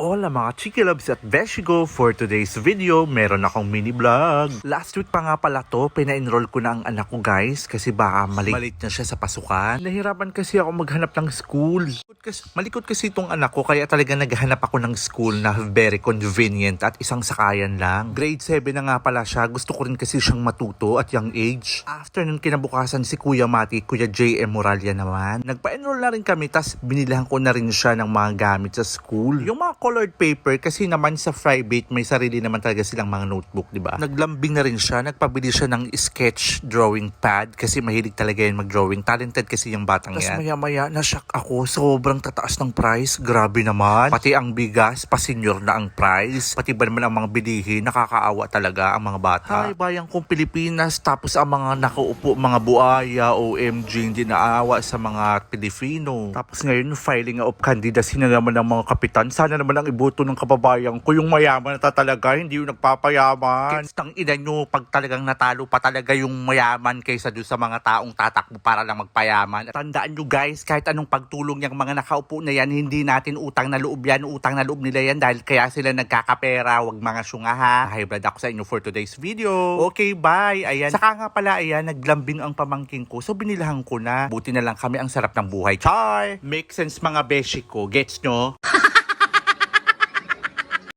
Hola mga Chiki Loves at Beshigo for today's video, meron akong mini vlog. Last week pa nga pala to, pina-enroll ko na ang anak ko guys kasi baka mali malit na siya sa pasukan. Nahirapan kasi ako maghanap ng school. Malikot kasi, malikot kasi itong anak ko kaya talaga naghanap ako ng school na very convenient at isang sakayan lang. Grade 7 na nga pala siya, gusto ko rin kasi siyang matuto at young age. After nun kinabukasan si Kuya Mati, Kuya J.M. Moralia naman. Nagpa-enroll na rin kami tas binilahan ko na rin siya ng mga gamit sa school. Yung mga colored paper kasi naman sa private may sarili naman talaga silang mga notebook, di ba? Naglambing na rin siya, nagpabili siya ng sketch drawing pad kasi mahilig talaga yan mag-drawing. Talented kasi yung batang Tas yan. maya-maya, na-shock ako. Sobrang tataas ng price. Grabe naman. Pati ang bigas, pasenyor na ang price. Pati ba naman ang mga bilihin, nakakaawa talaga ang mga bata. Ay, bayang kong Pilipinas. Tapos ang mga nakaupo, mga buaya, OMG, hindi naawa sa mga Pilipino. Tapos ngayon, filing of candidacy na naman ng mga kapitan. Sana naman ang iboto ng kababayan ko. Yung mayaman na talaga, hindi yung nagpapayaman. Kids ng ina nyo, pag talagang natalo pa talaga yung mayaman kaysa doon sa mga taong tatakbo para lang magpayaman. Tandaan nyo guys, kahit anong pagtulong yung mga nakaupo na yan, hindi natin utang na loob yan. Utang na loob nila yan dahil kaya sila nagkakapera. Huwag mga syunga ha. Blood ako sa inyo for today's video. Okay, bye. Ayan. Saka nga pala, ayan, naglambing ang pamangking ko. So, binilahan ko na. Buti na lang kami ang sarap ng buhay. Char! Make sense mga beshi ko. Gets nyo?